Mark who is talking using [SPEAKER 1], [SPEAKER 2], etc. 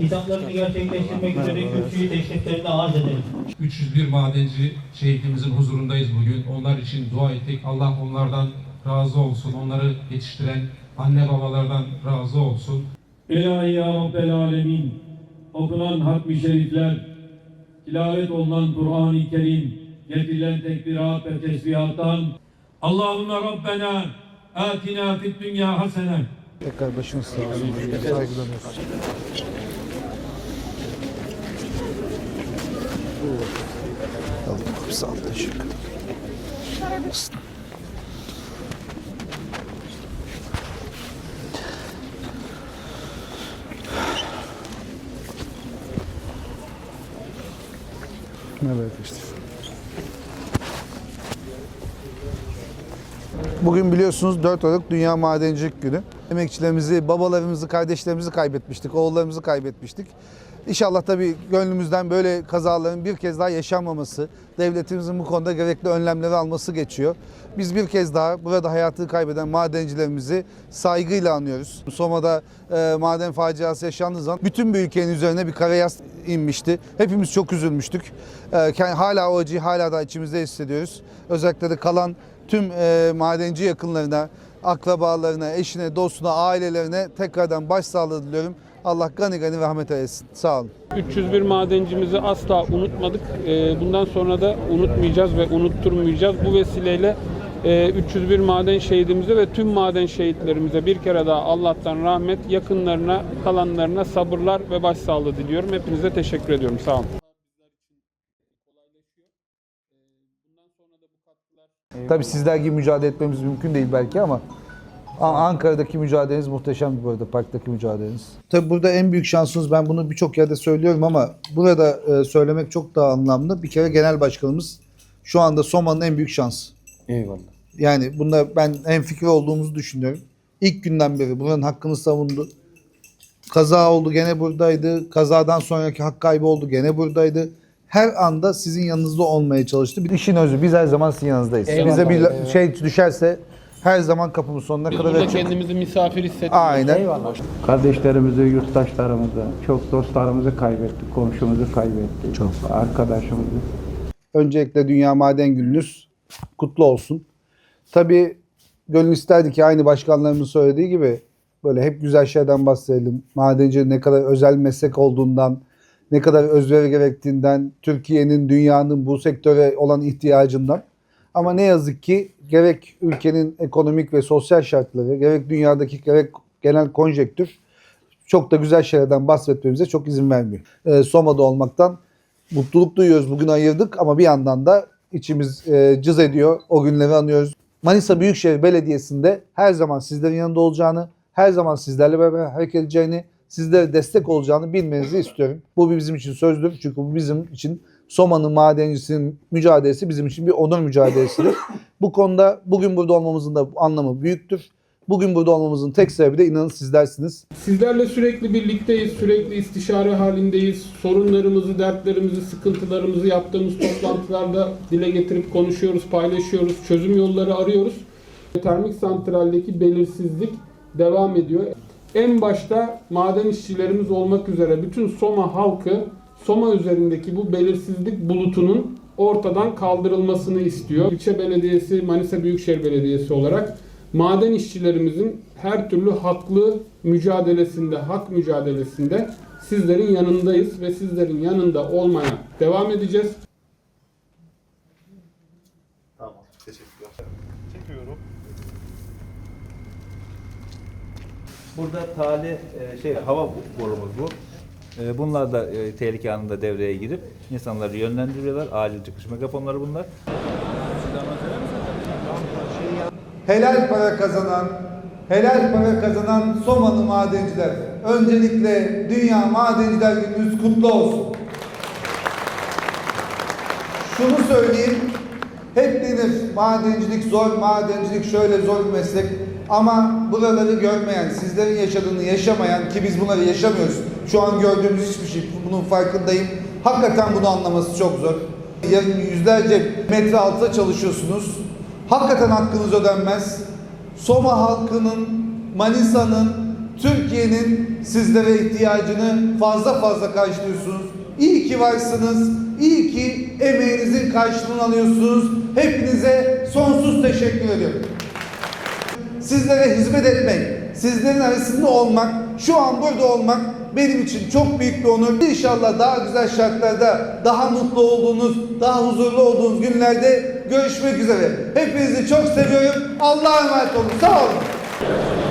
[SPEAKER 1] hitaplarını gerçekleştirmek üzere kürsüyü teşriflerini arz ederim.
[SPEAKER 2] 301 madenci şehidimizin huzurundayız bugün. Onlar için dua ettik. Allah onlardan razı olsun. Onları yetiştiren anne babalardan razı olsun.
[SPEAKER 3] İlahi ya Rabbel Alemin, okunan hatmi şerifler, tilavet olunan Kur'an-ı Kerim, getirilen tekbirat ve tesbihattan Allahümme Rabbena atina fid dünya hasene
[SPEAKER 4] Tekrar başınız sağ olsun. Saygılanıyoruz. Teşekkür ederim. Evet işte. Bugün biliyorsunuz 4 Aralık Dünya Madencilik Günü. Emekçilerimizi, babalarımızı, kardeşlerimizi kaybetmiştik, oğullarımızı kaybetmiştik. İnşallah tabii gönlümüzden böyle kazaların bir kez daha yaşanmaması, devletimizin bu konuda gerekli önlemleri alması geçiyor. Biz bir kez daha burada hayatını kaybeden madencilerimizi saygıyla anıyoruz. Soma'da e, maden faciası yaşandığı zaman bütün bir ülkenin üzerine bir kara yas inmişti. Hepimiz çok üzülmüştük. E, hala o acıyı hala da içimizde hissediyoruz. Özellikle de kalan tüm e, madenci yakınlarına, akrabalarına, eşine, dostuna, ailelerine tekrardan başsağlığı diliyorum. Allah gani gani rahmet eylesin. Sağ olun.
[SPEAKER 5] 301 madencimizi asla unutmadık. Ee, Bundan sonra da unutmayacağız ve unutturmayacağız. Bu vesileyle e, 301 maden şehidimize ve tüm maden şehitlerimize bir kere daha Allah'tan rahmet, yakınlarına, kalanlarına sabırlar ve başsağlığı diliyorum. Hepinize teşekkür ediyorum. Sağ olun.
[SPEAKER 4] Tabii sizler gibi mücadele etmemiz mümkün değil belki ama A- Ankara'daki mücadeleniz muhteşem bu arada, parktaki mücadeleniz. Tabii burada en büyük şansınız, ben bunu birçok yerde söylüyorum ama burada e, söylemek çok daha anlamlı. Bir kere genel başkanımız şu anda Soma'nın en büyük şansı.
[SPEAKER 6] Eyvallah.
[SPEAKER 4] Yani bunda ben en fikir olduğumuzu düşünüyorum. İlk günden beri buranın hakkını savundu. Kaza oldu gene buradaydı. Kazadan sonraki hak kaybı oldu gene buradaydı. Her anda sizin yanınızda olmaya çalıştı. Bir işin özü biz her zaman sizin yanınızdayız.
[SPEAKER 5] Eyvallah.
[SPEAKER 4] Bize bir la- şey düşerse her zaman kapımız sonuna
[SPEAKER 5] Biz
[SPEAKER 4] kadar
[SPEAKER 5] burada
[SPEAKER 4] açık.
[SPEAKER 5] kendimizi misafir hissetmiyoruz.
[SPEAKER 4] Aynen.
[SPEAKER 6] Kardeşlerimizi, yurttaşlarımızı, çok dostlarımızı kaybettik, komşumuzu kaybettik. Çok. Arkadaşımızı.
[SPEAKER 4] Öncelikle Dünya Maden Gününüz kutlu olsun. Tabii gönül isterdi ki aynı başkanlarımın söylediği gibi böyle hep güzel şeylerden bahsedelim. Madenci ne kadar özel meslek olduğundan, ne kadar özveri gerektiğinden, Türkiye'nin, dünyanın bu sektöre olan ihtiyacından. Ama ne yazık ki gerek ülkenin ekonomik ve sosyal şartları, gerek dünyadaki gerek genel konjektür çok da güzel şeylerden bahsetmemize çok izin vermiyor. Ee, Soma'da olmaktan mutluluk duyuyoruz. Bugün ayırdık ama bir yandan da içimiz e, cız ediyor. O günleri anıyoruz. Manisa Büyükşehir Belediyesi'nde her zaman sizlerin yanında olacağını, her zaman sizlerle beraber hareket edeceğini, sizlere destek olacağını bilmenizi istiyorum. Bu bizim için sözdür. Çünkü bu bizim için Soma'nın madencisinin mücadelesi bizim için bir onur mücadelesidir. bu konuda bugün burada olmamızın da anlamı büyüktür. Bugün burada olmamızın tek sebebi de inanın sizlersiniz.
[SPEAKER 5] Sizlerle sürekli birlikteyiz, sürekli istişare halindeyiz. Sorunlarımızı, dertlerimizi, sıkıntılarımızı yaptığımız toplantılarda dile getirip konuşuyoruz, paylaşıyoruz, çözüm yolları arıyoruz. Termik santraldeki belirsizlik devam ediyor. En başta maden işçilerimiz olmak üzere bütün Soma halkı Soma üzerindeki bu belirsizlik bulutunun ortadan kaldırılmasını istiyor. İlçe Belediyesi, Manisa Büyükşehir Belediyesi olarak maden işçilerimizin her türlü haklı mücadelesinde, hak mücadelesinde sizlerin yanındayız ve sizlerin yanında olmaya devam edeceğiz.
[SPEAKER 7] Burada tali e, şey hava borumuz bu. E, Bunlar da e, tehlike anında devreye girip insanları yönlendiriyorlar. Acil çıkış megafonları bunlar.
[SPEAKER 4] Helal para kazanan, helal para kazanan Somalı madenciler. Öncelikle Dünya Madenciler Gününüz kutlu olsun. Şunu söyleyeyim, hep denir madencilik zor, madencilik şöyle zor bir meslek. Ama buraları görmeyen, sizlerin yaşadığını yaşamayan ki biz bunları yaşamıyoruz. Şu an gördüğümüz hiçbir şey, bunun farkındayım. Hakikaten bunu anlaması çok zor. Yüzlerce metre altta çalışıyorsunuz. Hakikaten hakkınız ödenmez. Soma halkının, Manisa'nın, Türkiye'nin sizlere ihtiyacını fazla fazla karşılıyorsunuz. İyi ki varsınız. İyi ki emeğinizin karşılığını alıyorsunuz. Hepinize sonsuz teşekkür ediyorum. Sizlere hizmet etmek, sizlerin arasında olmak, şu an burada olmak benim için çok büyük bir onur. İnşallah daha güzel şartlarda, daha mutlu olduğunuz, daha huzurlu olduğunuz günlerde görüşmek üzere. Hepinizi çok seviyorum. Allah'a emanet olun. Sağ olun.